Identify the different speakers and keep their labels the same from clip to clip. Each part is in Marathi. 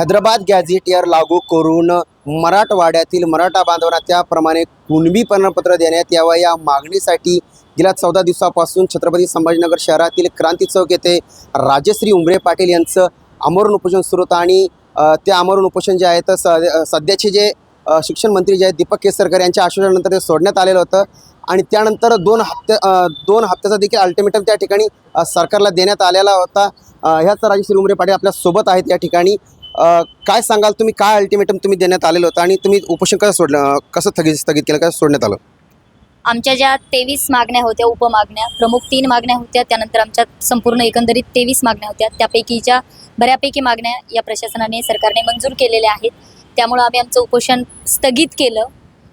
Speaker 1: हैदराबाद गॅझेटियर लागू करून मराठवाड्यातील मराठा बांधवांना त्याप्रमाणे कुणबी प्रमाणपत्र देण्यात यावं. या मागणीसाठी गेल्या चौदा दिवसापासून छत्रपती संभाजीनगर शहरातील क्रांती चौक येथे राजश्री उमरे पाटील यांचं आमरण उपोषण सुरू होतं आणि ते आमरण उपोषण जे आहे तर स सध्याचे जे शिक्षण मंत्री जे आहेत दीपक केसरकर यांच्या आश्वासनानंतर ते सोडण्यात आलेलं होतं. आणि त्यानंतर दोन हप्ते दोन हप्त्याचा देखील अल्टिमेटम त्या ठिकाणी सरकारला देण्यात आलेला होता. ह्याच राजश्री उमरे पाटील आपल्यासोबत आहेत या ठिकाणी. काय सांगाल तुम्ही? काय अल्टिमेटम तुम्ही देण्यात आलेलं होतं आणि तुम्ही उपोषण कसं सोडलं? कसं स्थगित स्थगित केलं? कसं सोडण्यात आलं?
Speaker 2: आमच्या ज्या तेवीस मागण्या होत्या उपमागण्या प्रमुख तीन मागण्या होत्या त्यानंतर आमच्या संपूर्ण एकंदरीत तेवीस मागण्या होत्या. त्यापैकीच्या बऱ्यापैकी मागण्या या प्रशासनाने सरकारने मंजूर केलेल्या आहेत. त्यामुळं आम्ही आमचं उपोषण स्थगित केलं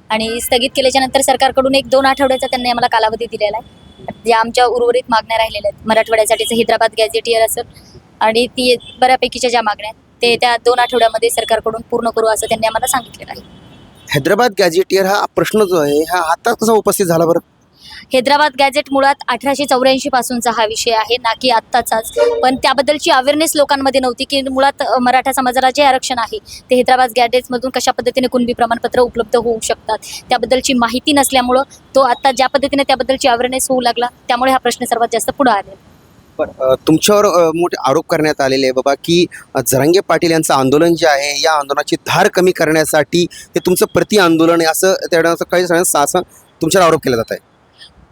Speaker 2: आणि स्थगित केल्याच्यानंतर सरकारकडून एक दोन आठवड्याचा त्यांनी आम्हाला कालावधी दिलेला आहे. ज्या आमच्या उर्वरित मागण्या राहिलेल्या आहेत मराठवाड्यासाठीचं हैदराबाद गॅझेटियर असेल आणि ती बऱ्यापैकीच्या ज्या मागण्या आहेत ते त्या दोन आठवड्यामध्ये सरकारकडून पूर्ण करू असं त्यांनी आम्हाला सांगितलेलं आहे.
Speaker 1: हैदराबाद गॅझेटियर हा प्रश्न जो आहे हा आता कसा उपस्थित झाला बरं?
Speaker 2: हैदराबाद गॅझेट मुळात अठराशे चौऱ्याऐंशी पासूनचा हा विषय आहे ना की आत्ताचाच. पण त्याबद्दलची अवेअरनेस लोकांमध्ये नव्हती की मुळात अ, मराठा समाजाला जे आरक्षण आहे ते हैदराबाद गॅझेटमधून कशा पद्धतीने कुणबी प्रमाणपत्र उपलब्ध होऊ शकतात त्याबद्दलची माहिती नसल्यामुळं तो आता ज्या पद्धतीने त्याबद्दलची अवेअरनेस होऊ लागला त्यामुळे हा प्रश्न सर्वात जास्त पुढे आले
Speaker 1: पण अ, तुमच्यावर मोठे आरोप करण्यात आलेले आहे बाबा की अ, जरांगे पाटील यांचं आंदोलन जे आहे या आंदोलनाची धार कमी करण्यासाठी हे तुमचं प्रति आंदोलन आहे असं त्या काही सगळ्यांना तुमच्यावर आरोप केला जात आहे.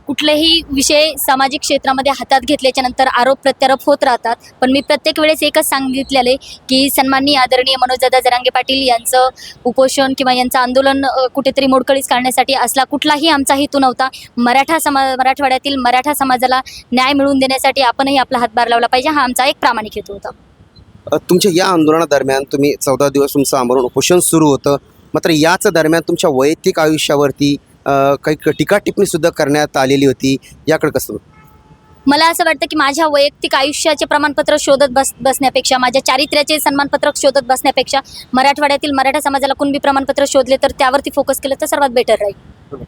Speaker 2: कुठलेही विषय सामाजिक क्षेत्रामध्ये हातात घेतल्याच्या नंतर आरोप प्रत्यारोप होत राहतात. पण मी प्रत्येक वेळेस एकच सांगितलेलं आहे की सन्माननीय आदरणीय मनोजदादा जरांगे पाटील यांचं उपोषण किंवा यांचं आंदोलन कुठेतरी मोडकळीस काढण्यासाठी असला कुठलाही आमचा हेतू नव्हता. मराठा समा मराठवाड्यातील मराठा समाजाला न्याय मिळवून देण्यासाठी आपणही आपला हातभार लावला पाहिजे. हा आमचा एक प्रामाणिक हेतू होता.
Speaker 1: तुमच्या या आंदोलनादरम्यान तुम्ही चौदा दिवस तुमचं आंदोलन उपोषण सुरू होतं. मात्र याच दरम्यान तुमच्या वैयक्तिक आयुष्यावरती काही टीका टिप्पणी सुद्धा करण्यात आलेली होती. याकडे कसं
Speaker 2: मला असं वाटतं की माझ्या वैयक्तिक आयुष्याचे प्रमाणपत्र शोधत बस बसण्यापेक्षा माझ्या चारित्र्याचे सन्मानपत्र शोधत बसण्यापेक्षा मराठवाड्यातील मराठा समाजाला कुणबी प्रमाणपत्र शोधले तर त्यावरती फोकस केलं तर सर्वात बेटर राहील.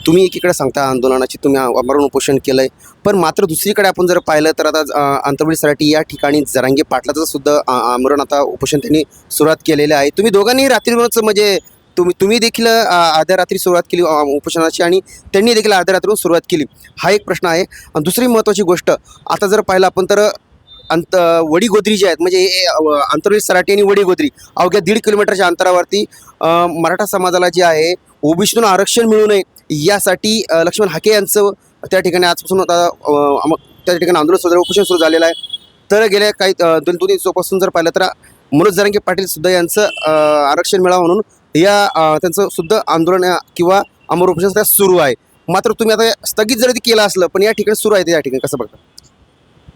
Speaker 1: तुम्ही एकीकडे सांगता आंदोलनाची तुम्ही आमरण उपोषण केलंय. पण मात्र दुसरीकडे आपण जर पाहिलं तर आता आंतरवडीसाठी या ठिकाणी जरांगे पाटलाचं सुद्धा आमरण आता उपोषण त्यांनी सुरुवात केलेलं आहे. तुम्ही दोघांनी रात्रीवरच म्हणजे तुम्ही तुम्ही देखील अर्ध्या रात्री सुरुवात केली उपोषणाची आणि त्यांनी देखील अर्ध्या रात्रीवरून सुरुवात केली. हा एक प्रश्न आहे. दुसरी महत्त्वाची गोष्ट आता जर पाहिलं आपण तर अंत वडी गोद्री जे आहेत म्हणजे हे, सराटी आणि वडीगोद्री अवघ्या दीड किलोमीटरच्या अंतरावरती मराठा समाजाला जे आहे ओबीसीतून आरक्षण मिळू नये यासाठी लक्ष्मण हाके यांचं त्या ठिकाणी आजपासून आता त्या ठिकाणी आंदोलन सुरू उपोषण सुरू झालेलं आहे. तर गेल्या काही दोन दोन दिवसापासून जर पाहिलं तर मनोज जरांगे पाटील सुद्धा यांचं आरक्षण मिळावं म्हणून या त्यांचं सुद्धा आंदोलन किंवा अमर उपोषण सध्या सुरू आहे. मात्र तुम्ही आता स्थगित जरी ते केलं असलं पण या ठिकाणी सुरू आहे ते या ठिकाणी कसं बघता?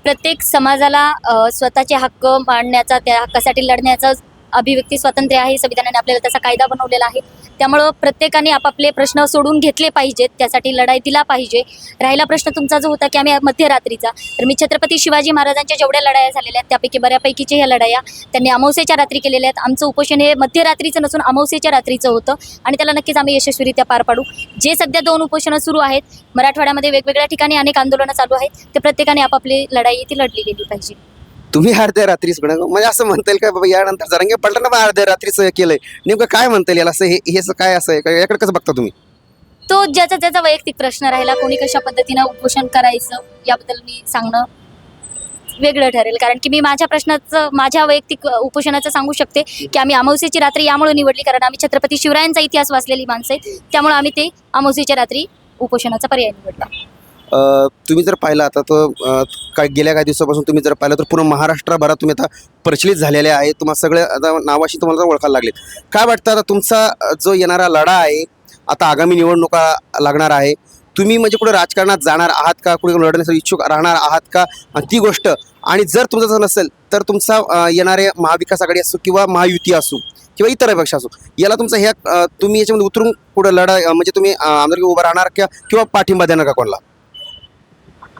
Speaker 2: प्रत्येक समाजाला स्वतःचे हक्क मांडण्याचा त्या हक्कासाठी लढण्याचा अभिव्यक्ती स्वातंत्र्य आहे संविधानाने आपल्याला त्याचा कायदा बनवलेला आहे. त्यामुळं प्रत्येकाने आपापले प्रश्न सोडून घेतले पाहिजेत त्यासाठी लढाई दिला पाहिजे. राहिला प्रश्न तुमचा जो होता की आम्ही मध्यरात्रीचा. तर मी छत्रपती शिवाजी महाराजांच्या जेवढ्या लढाया झालेल्या आहेत त्यापैकी बऱ्यापैकीच्या ह्या लढाया त्यांनी अमावस्येच्या रात्री केलेल्या आहेत. आमचं उपोषण हे मध्यरात्रीचं नसून अमावस्येच्या रात्रीचं होतं आणि त्याला नक्कीच आम्ही यशस्वीरित्या पार पाडू. जे सध्या दोन उपोषणं सुरू आहेत मराठवाड्यामध्ये वेगवेगळ्या ठिकाणी अनेक आंदोलनं चालू आहेत ते प्रत्येकाने आपापली लढाई ती लढली गेली पाहिजे.
Speaker 1: तुम्ही अर्ध्या रात्रीच कडं म्हणजे असं म्हणता येईल का बाबा यानंतर जरांगे पाटलांना पण अर्ध्या रात्रीचं केलंय. नेमकं काय म्हणता येईल असं हे हे काय असं आहे? याकडे कसं बघता तुम्ही?
Speaker 2: तो ज्याचा त्याचा वैयक्तिक प्रश्न राहिला कोणी कशा पद्धतीनं उपोषण करायचं याबद्दल मी सांगणं वेगळं ठरेल. कारण की मी माझ्या प्रश्नाचं माझ्या वैयक्तिक उपोषणाचं सांगू शकते की आम्ही अमावस्येची रात्री यामुळे निवडली कारण आम्ही छत्रपती शिवरायांचा इतिहास वाचलेली माणसं आहेत. त्यामुळे आम्ही ते अमावस्येच्या रात्री उपोषणाचा पर्याय निवडला.
Speaker 1: तुम्ही जर पाहिलं आता तर काय गेल्या काही दिवसापासून तुम्ही जर पाहिलं तर पूर्ण महाराष्ट्रभरात तुम्ही आता प्रचलित झालेले आहे. तुम्हाला सगळे आता नावाशी तुम्हाला जर ओळखायला लागले काय वाटतं आता तुमचा जो येणारा लढा आहे आता आगामी निवडणुका लागणार आहे तुम्ही म्हणजे कुठे राजकारणात जाणार आहात का? कुठे लढण्यासाठी इच्छुक राहणार आहात का? आणि ती गोष्ट आणि जर तुमचं जर नसेल तर तुमचा येणारे महाविकास आघाडी असो किंवा महायुती असो किंवा इतर पक्ष असो याला तुमचं ह्या तुम्ही याच्यामध्ये उतरून कुठं लढा म्हणजे तुम्ही आमदारकी उभं राहणार किंवा किंवा पाठिंबा देणार का कोणाला?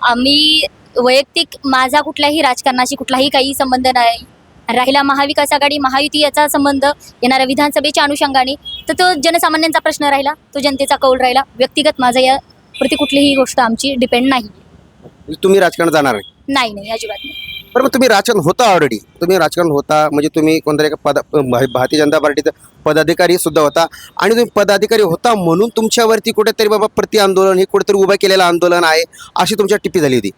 Speaker 2: आम्ही वैयक्तिक माझा कुठल्याही राजकारणाशी कुठलाही काही संबंध नाही. राहिला महाविकास आघाडी महायुती याचा संबंध येणाऱ्या विधानसभेच्या अनुषंगाने तर तो जनसामान्यांचा प्रश्न राहिला तो जनतेचा कौल राहिला. व्यक्तिगत माझा या प्रति कुठलीही गोष्ट आमची डिपेंड नाही.
Speaker 1: तुम्ही राजकारणात जाणार
Speaker 2: नाही नाही अजिबात नाही.
Speaker 1: बरं मग तुम्ही राजकारण होता ऑलरेडी तुम्ही राजकारण होता म्हणजे तुम्ही कोणत्या एका पद भारतीय जनता पार्टीचा पदाधिकारी सुद्धा होता. आणि तुम्ही पदाधिकारी होता म्हणून तुमच्यावरती कुठेतरी बाबा प्रति आंदोलन हे कुठेतरी उभं केलेलं आंदोलन आहे अशी तुमच्या टिप्पी झाली होती.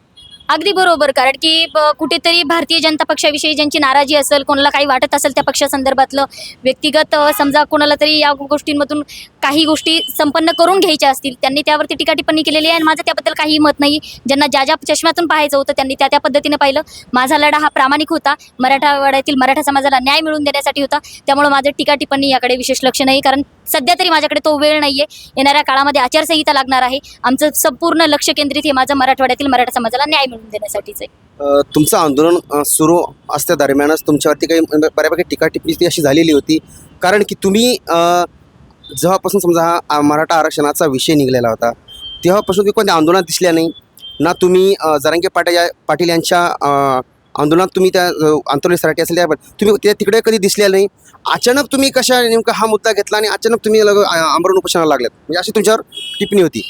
Speaker 2: अगदी बरोबर कारण की कुठेतरी भारतीय जनता पक्षाविषयी ज्यांची नाराजी असेल कोणाला काही वाटत असेल त्या पक्षासंदर्भातलं व्यक्तिगत समजा कोणाला तरी या गोष्टींमधून काही गोष्टी संपन्न करून घ्यायच्या असतील त्यांनी त्यावरती टीका टिप्पणी केलेली आहे आणि माझं त्याबद्दल काही मत नाही. ज्यांना ज्या ज्या चष्म्यातून पाहायचं होतं त्यांनी त्या त्या पद्धतीने पाहिलं. माझा लढा हा प्रामाणिक होता. मराठावाड्यातील मराठा समाजाला न्याय मिळवून देण्यासाठी होता. त्यामुळे माझं टीका टिप्पणी याकडे विशेष लक्ष नाही कारण सध्या तरी माझ्याकडे तो वेळ नाही आहे येणाऱ्या काळामध्ये आचारसंहिता लागणार आहे. आमचं संपूर्ण लक्ष केंद्रित हे माझं मराठवाड्यातील मराठा समाजाला न्याय मिळवून देण्यासाठीच आहे.
Speaker 1: तुमचं आंदोलन सुरू असत्या दरम्यानच तुमच्यावरती काही म्हणजे बऱ्यापैकी टीका टिप्पणी ती अशी झालेली होती. कारण की तुम्ही जेव्हापासून समजा हा मराठा आरक्षणाचा विषय निघलेला होता तेव्हापासून तुम्ही कोणत्या आंदोलनात दिसल्या नाही? ना तुम्ही जरांगे पाटील या पाटील यांच्या आंदोलनात तुम्ही त्या आंतरराष्ट्रीय सराठी असेल त्या तुम्ही त्या तिकडे कधी दिसल्या नाही? अचानक तुम्ही कशा नेमका हा मुद्दा घेतला आणि अचानक तुम्ही आमरण उपोषणाला लागल्यात? म्हणजे अशी तुमच्यावर टिप्पणी होती.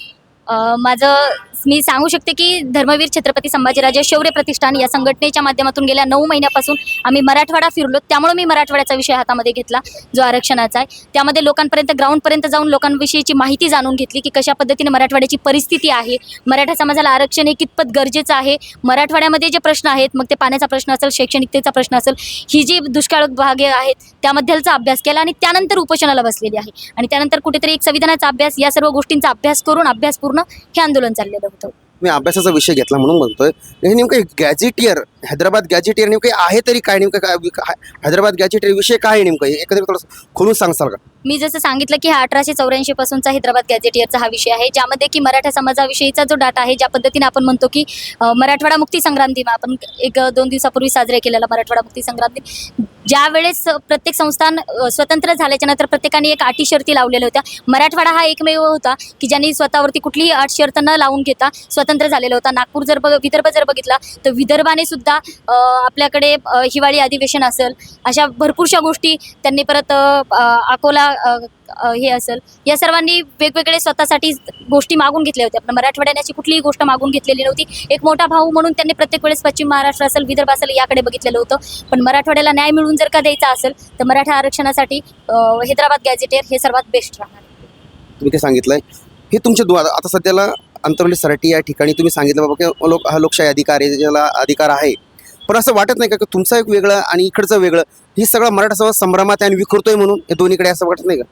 Speaker 2: माझं मी सांगू शकते की धर्मवीर छत्रपती संभाजीराजे शौर्य प्रतिष्ठान या संघटनेच्या माध्यमातून गेल्या नऊ महिन्यापासून आम्ही मराठवाडा फिरलो. त्यामुळे मी मराठवाड्याचा विषय हातामध्ये घेतला जो आरक्षणाचा आहे. त्यामध्ये लोकांपर्यंत ग्राउंडपर्यंत जाऊन लोकांविषयीची माहिती जाणून घेतली की कशा पद्धतीने मराठवाड्याची परिस्थिती आहे. मराठा समाजाला आरक्षण हे कितपत गरजेचं आहे? मराठवाड्यामध्ये जे प्रश्न आहेत मग ते पाण्याचा प्रश्न असेल शैक्षणिकतेचा प्रश्न असेल ही जी दुष्काळ भागे आहेत त्यामधलचा अभ्यास केला आणि त्यानंतर उपोषणाला बसलेली आहे. आणि त्यानंतर कुठेतरी एक संविधानाचा अभ्यास या सर्व गोष्टींचा अभ्यास करून अभ्यासपूर्ण हे आंदोलन चाललेलं
Speaker 1: मी अभ्यासाचा विषय घेतला म्हणून म्हणतोय. हे नेमकं गॅजेटियर हैदराबाद गॅजेटियर नेमकं आहे तरी काय नेमकं काय हैदराबाद गॅजेटियर विषय काय आहे नेमकं? एकंदरीत थोडंसं खोलून सांगसाल का?
Speaker 2: मी जसं सांगितलं की हा अठराशे चौऱ्याऐंशी पासूनचा हैदराबाद गॅजेटियरचा हा विषय आहे ज्यामध्ये की मराठा समाजाविषयीचा जो डाटा आहे ज्या पद्धतीने आपण म्हणतो की अ, मराठवाडा मुक्ती संग्राम दिन आपण एक अ, दोन दिवसापूर्वी साजरा केलेला मराठवाडा मुक्ती संग्राम दिन ज्यावेळेस प्रत्येक संस्थान स्वतंत्र झाल्याच्यानंतर प्रत्येकाने एक अटी शर्ती लावलेल्या होत्या. मराठवाडा हा एकमेव होता की ज्यांनी स्वतःवरती कुठलीही अट शर्त न लावून घेता स्वतंत्र झालेला होता. नागपूर जर बघ विदर्भ जर बघितला तर विदर्भाने सुद्धा आपल्याकडे हिवाळी अधिवेशन असेल अशा भरपूरशा गोष्टी त्यांनी परत अकोला हे असेल. या सर्वांनी वेगवेगळे स्वतःसाठी गोष्टी मागून घेतल्या होत्या. पण मराठवाड्याने अशी कुठलीही गोष्ट मागून घेतलेली नव्हती. एक मोठा भाऊ म्हणून त्यांनी प्रत्येक वेळेस पश्चिम महाराष्ट्र असेल विदर्भ असेल याकडे बघितलेलं होतं. पण मराठवाड्याला न्याय मिळून जर का द्यायचा असेल तर मराठा आरक्षणासाठी हैदराबाद गॅजेटेर हे सर्वात बेस्ट राहणार.
Speaker 1: तुम्ही ते सांगितलंय. हे तुमचे द्वार आता सध्याला अंतरवली सराटी या ठिकाणी तुम्ही सांगितलं बाबा की लोक हा लोकशाही अधिकार आहे ज्याला अधिकार आहे. पण असं वाटत नाही का तुमचं एक वेगळं आणि इकडचं वेगळं हे सगळं मराठा समाज संभ्रमात आहे आणि विखुरतोय म्हणून हे दोन्हीकडे असं वाटत नाही का?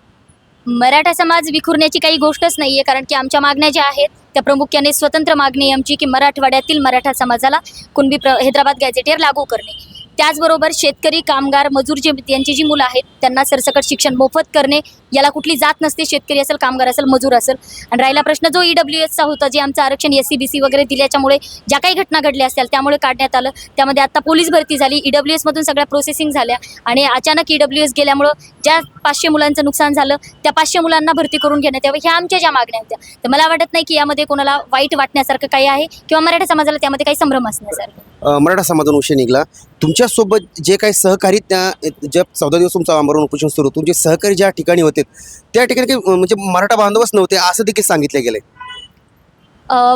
Speaker 2: मराठा समाज विखुरण्याची काही गोष्टच नाहीये कारण की आमच्या मागण्या ज्या आहेत त्या प्रामुख्याने स्वतंत्र मागणी आमची की मराठवाड्यातील मराठा समाजाला कुणबी प्र हैदराबाद गॅझेटियर लागू करणे. त्याचबरोबर शेतकरी कामगार मजूर जे यांची जी मुलं आहेत त्यांना सरसकट शिक्षण मोफत करणे याला कुठली जात नसते शेतकरी असेल कामगार असेल मजूर असेल. आणि राहिला प्रश्न जो ई डब्ल्यू एसचा होता जे आमचं आरक्षण एस सी बी सी वगैरे दिल्याच्यामुळे ज्या काही घटना घडल्या असतील त्यामुळे काढण्यात आलं. त्यामध्ये आता पोलीस भरती झाली ई डब्ल्यू एसमधून सगळ्या प्रोसेसिंग झाल्या. आणि अचानक ई डब्ल्यू एस गेल्यामुळं ज्या पाचशे मुलांचं नुकसान झालं त्या पाचशे मुलांना भरती करून घेण्यात यावं ह्या आमच्या ज्या मागण्या होत्या तर मला वाटत नाही की यामध्ये कोणाला वाईट वाटण्यासारखं काही आहे किंवा मराठा समाजाला त्यामध्ये काही संभ्रम असण्यासारखं.
Speaker 1: मराठा समाजातून विषय निघाला. तुमच्यासोबत जे काही सहकारी त्या ज्या चौदा दिवस तुमचं आमरण उपोषण सुरू तुमचे सहकारी ज्या ठिकाणी होते त्या ठिकाणी काही म्हणजे मराठा बांधवच नव्हते असं देखील सांगितलं
Speaker 2: गेलं.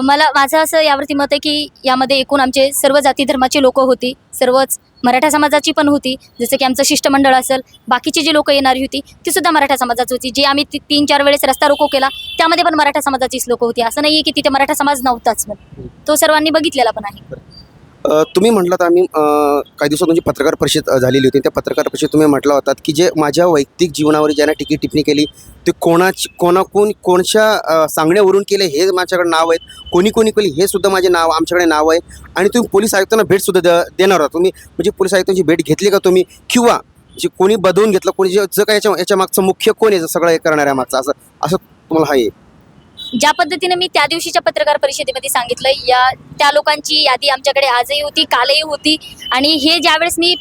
Speaker 2: मला माझं असं यावरती मत आहे की यामध्ये एकूण आमचे सर्व जाती धर्माचे लोक होती सर्वच मराठा समाजाची पण होती जसं की आमचं शिष्टमंडळ असेल बाकीची जी लोकं येणारी होती ती सुद्धा मराठा समाजाची होती. जी आम्ही ती- तीन चार वेळेस रस्ता रोको केला त्यामध्ये पण मराठा समाजाचीच लोकं होती. असं नाही आहे की तिथे मराठा समाज नव्हताच. पण तो सर्वांनी बघितलेला पण आहे.
Speaker 1: तुम्ही म्हटलात आम्ही काही दिवसात तुमची पत्रकार परिषद झालेली होती. त्या पत्रकार परिषदेत तुम्ही म्हटलं होतात की जे माझ्या वैयक्तिक जीवनावर ज्यांना टिकी टिप्पणी केली ते कोणाची कोणाकून कोणच्या सांगण्यावरून केले हे माझ्याकडे नाव आहेत. कोणी कोणी केली हे सुद्धा माझे नाव आमच्याकडे नाव आहे. आणि तुम्ही पोलीस आयुक्तांना भेटसुद्धा द देणार आहात. तुम्ही म्हणजे पोलीस आयुक्तांची भेट घेतली का तुम्ही? किंवा जे कोणी बदवून घेतलं कोणी जे जर काय याच्या याच्या मागचं मुख्य कोण आहे सगळं हे करणाऱ्या मागचं असं असं तुम्हाला हा आहे.
Speaker 2: ज्या पद्धतीने मी त्या दिवशीच्या पत्रकार परिषदेमध्ये सांगितलं या त्या लोकांची यादी आमच्याकडे आजही होती कालही होती. आणि हे ज्यावेळेस मी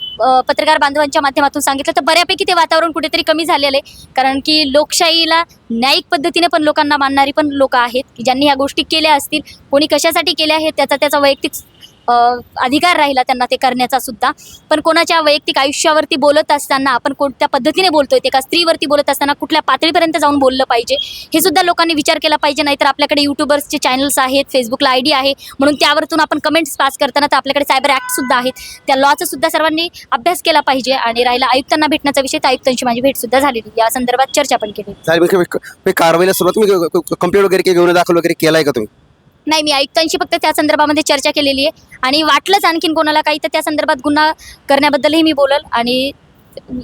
Speaker 2: पत्रकार बांधवांच्या माध्यमातून सांगितलं तर बऱ्यापैकी ते वातावरण कुठेतरी कमी झालेलं आहे. कारण की लोकशाहीला न्यायिक पद्धतीने पण लोकांना मानणारी पण लोक आहेत ज्यांनी ह्या गोष्टी केल्या असतील कोणी कशासाठी केल्या आहेत त्याचा त्याचा वैयक्तिक अधिकार राहिला त्यांना ते करण्याचा सुद्धा. पण कोणाच्या वैयक्तिक आयुष्यावरती बोलत असताना आपण कोणत्या पद्धतीने बोलतोय ते का स्त्रीवरती बोलत असताना कुठल्या पातळीपर्यंत जाऊन बोललं पाहिजे हे सुद्धा लोकांनी विचार केला पाहिजे. नाहीतर आपल्याकडे युट्यूबर्सचे चॅनल्स आहेत फेसबुकला आयडी आहे म्हणून त्यावरतून आपण कमेंट्स पास करताना तर आपल्याकडे सायबर ॲक्ट सुद्धा आहेत. त्या लॉचा सुद्धा सर्वांनी अभ्यास केला पाहिजे आणि राहिला आयुक्तांना भेटण्याचा विषय तर आयुक्तांची माझी भेट सुद्धा झालेली. या संदर्भात चर्चा पण केली.
Speaker 1: कारवाईला सुरुवात कंप्लेंट वगैरे घेऊन दाखल वगैरे केलाय का तुम्ही?
Speaker 2: नाही मी आयुक्तांशी फक्त त्या संदर्भामध्ये चर्चा केलेली आहे. आणि वाटलंच आणखीन कोणाला काही तर त्या संदर्भात गुन्हा करण्याबद्दलही मी बोलल आणि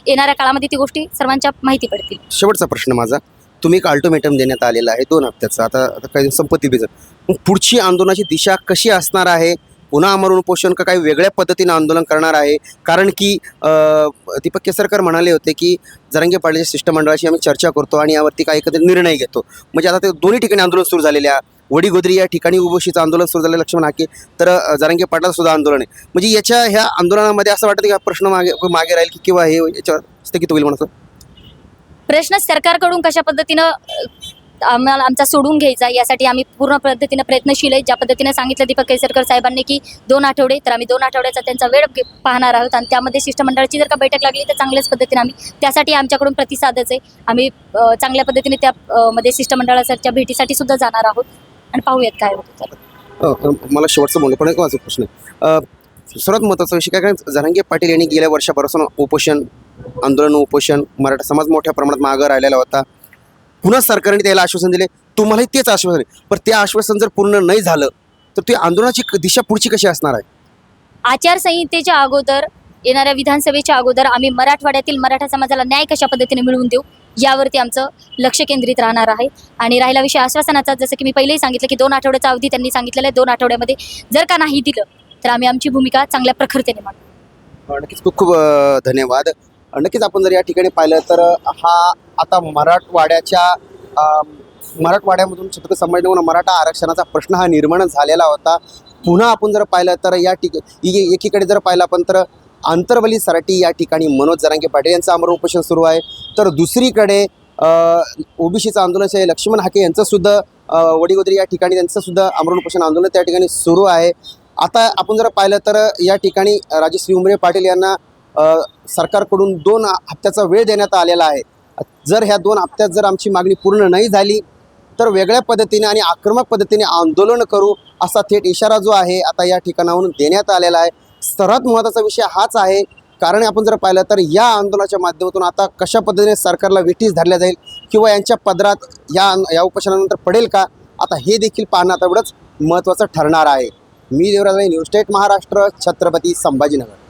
Speaker 2: येणाऱ्या काळामध्ये ती गोष्टी सर्वांच्या माहिती पडतील.
Speaker 1: शेवटचा प्रश्न माझा. तुम्ही एक अल्टिमेटम देण्यात आलेला आहे दोन हप्त्याचा. आता आता काही संपत्ती बिजर मग पुढची आंदोलनाची दिशा कशी असणार आहे? पुन्हा आमरण उपोषण का काही वेगळ्या पद्धतीनं आंदोलन करणार आहे? कारण की दीपक केसरकर म्हणाले होते की जरंगे पाटीलच्या शिष्टमंडळाशी आम्ही चर्चा करतो आणि यावरती काही एकत्र निर्णय घेतो. म्हणजे आता ते दोन्ही ठिकाणी आंदोलन सुरू झालेले आहे. वडीगोद्री या ठिकाणी उपोषीचं आंदोलन सुरू झालं लक्ष्मण हाके. तर अं, जरांगे सुद्धा आंदोलन आहे. म्हणजे याच्या ह्या आंदोलनामध्ये असं वाटतं की हा प्रश्न मागे मागे राहील की किंवा हे याच्यावर स्थगित होईल म्हणून?
Speaker 2: प्रश्न सरकारकडून कशा पद्धतीनं आम्हाला आमचा सोडून घ्यायचा यासाठी आम्ही पूर्ण पद्धतीनं प्रयत्नशील आहे. ज्या पद्धतीनं सांगितलं दीपक केसरकर साहेबांनी की दोन आठवडे तर आम्ही दोन आठवड्याचा त्यांचा वेळ पाहणार आहोत. आणि त्यामध्ये शिष्टमंडळाची जर का बैठक लागली तर चांगल्याच पद्धतीने आम्ही त्यासाठी आमच्याकडून प्रतिसादच आहे. आम्ही चांगल्या पद्धतीने त्यामध्ये शिष्टमंडळाच्या भेटीसाठी सुद्धा जाणार आहोत. आणि पाहूयात काय होतं तर
Speaker 1: अ, मला शेवटचं बोलणं पण एक माझा प्रश्न आहे. अ, सर्वात महत्त्वाचा विषय काय? कारण जरांगे पाटील यांनी गेल्या वर्षापासून उपोषण आंदोलन उपोषण मराठा समाज मोठ्या प्रमाणात मागं राहिलेला होता. पुन्हा सरकारने त्याला आश्वासन दिले. तुम्हालाही तेच आश्वासन आहे पण ते आश्वासन जर पूर्ण नाही झालं तर ती आंदोलनाची क- दिशा पुढची कशी असणार आहे?
Speaker 2: आचारसंहितेच्या अगोदर येणाऱ्या विधानसभेच्या अगोदर आम्ही मराठवाड्यातील मराठा समाजाला न्याय कशा पद्धतीने मिळवून देऊ? यावरती आमचं लक्ष केंद्रित राहणार आहे. आणि राहिला विषय आश्वासनाचा जसं की मी पहिलेही सांगितलं की दोन आठवड्याचा अवधी त्यांनी सांगितलेला आहे. दोन आठवड्यामध्ये जर का नाही दिलं तर आम्ही आमची भूमिका चांगल्या प्रखरतेने मांडू
Speaker 1: नक्कीच खूप खूप धन्यवाद. नक्कीच आपण जर या ठिकाणी पाहिलं तर हा आता मराठवाड्याच्या मराठवाड्यामधून मराठवाड्यामधून छत्रपती संभाजीनगर मराठा आरक्षणाचा प्रश्न हा निर्माण झालेला होता. पुन्हा आपण जर पाहिलं तर या ठिक एकीकडे जर पाहिलं आपण तर आंतरवली सराटी या ठिकाणी मनोज जरांगे पाटील यांचं आमरण उपोषण सुरू आहे. तर दुसरीकडे ओबीसीचं आंदोलन आहे, लक्ष्मण हाके यांचंसुद्धा वडीगोदरी या ठिकाणी त्यांचंसुद्धा आमरण उपोषण आंदोलन त्या ठिकाणी सुरू आहे. आता आपण जर पाहिलं तर या ठिकाणी राजश्री उमरे पाटील यांना सरकारकडून दोन हप्त्याचा वेळ देण्यात आलेला आहे. जर ह्या दोन हप्त्यात जर आमची मागणी पूर्ण नाही झाली तर वेगळ्या पद्धतीने आणि आक्रमक पद्धतीने आंदोलन करू असा थेट इशारा जो आहे आता या ठिकाणाहून देण्यात आलेला आहे. सर्वात महत्त्वाचा विषय हाच आहे. कारण आपण जर पाहिलं तर या आंदोलनाच्या माध्यमातून आता कशा पद्धतीने सरकारला वेठीस धरल्या जाईल किंवा यांच्या पदरात या या उपोषणानंतर पडेल का? आता हे देखील पाहणं आता एवढंच महत्त्वाचं ठरणार आहे. मी देवराज न्यूज स्टेट महाराष्ट्र छत्रपती संभाजीनगर.